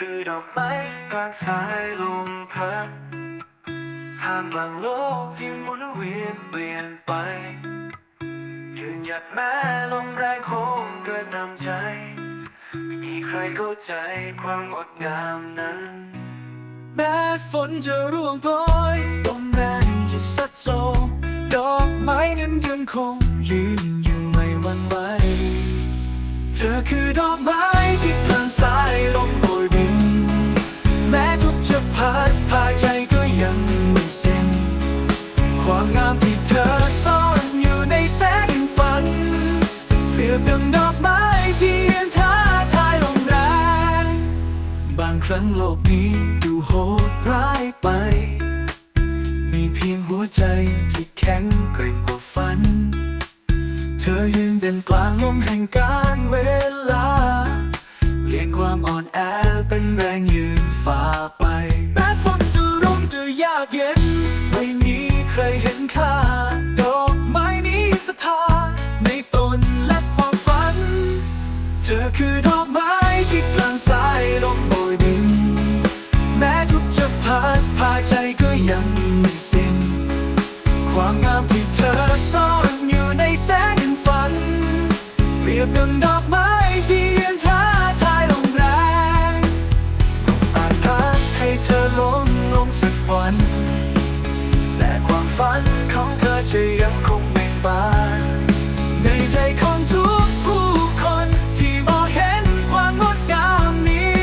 คือดอกไม้กลางสายลมพัดท่ามกลางโลกที่หมุนเวียนเปลี่ยนไปยืนหยัดแม้ลมแรงโคงกระนำใจไม่มีใครเข้าใจความงดงามนั้น แม้ฝนจะร่วงโปรยลมแรงจะซัดโซดอกไม้นั้นยังคงยืนอยู่ไม่หวั่นไหวเธอคือดอกไม้ บดังดอกไม้ที่ยืนท้าทายลมแรงบางครั้งโลกนี้ดูโหดร้ายไป มีเพียงหัวใจที่แข็งแกร่งกว่าฝัน เธอยืนเด่นกลางลมแห่งการเวลาเปลี่ยนความอ่อนแอเป็นแรงยืนฝ่าไปแม้ฝนจะร่มจะยากเย็น บดังดอกไม้ที่ยืนท้าทายลมแรงอาจพัดให้เธอล้มลงสักวันแต่ความฝันของเธอจะยังคงเบ่บานในใจของทุกผู้คนที่มองเห็นความงดงามนี้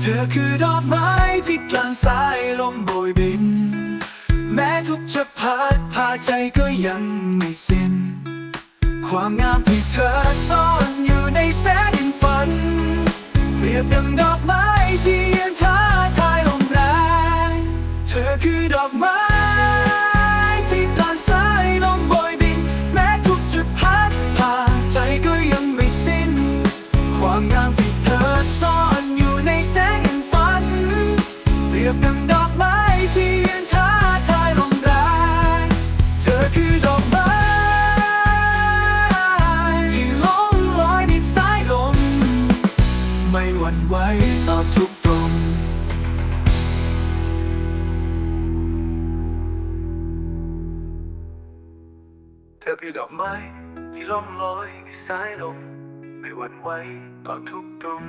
เธอคือดอกไม้ที่กลางสายลมโบยบิน แม้ทุกจะพัดพาใจก็ยังไม่สิ้น ความงามที่เธอซ่อนอยู่ในแสงดินฝันเปรียบดังดอกไม้ที่ยืนท้าทายลมแรงเธอคือดอกไม้ที่กลางสายลมโบยบิน แม้ทุกจุดพัดพาใจก็ยังไม่สิ้น ความงามที่เธอซ่อนอยู่ในแสงแห่งฝันเปรียบดัง ไม่หวั่นไหวต่อทุกตรงเธอคือดอกไม้ที่ล่องลอยสายลมไม่หวั่นไหวต่อทุกตรง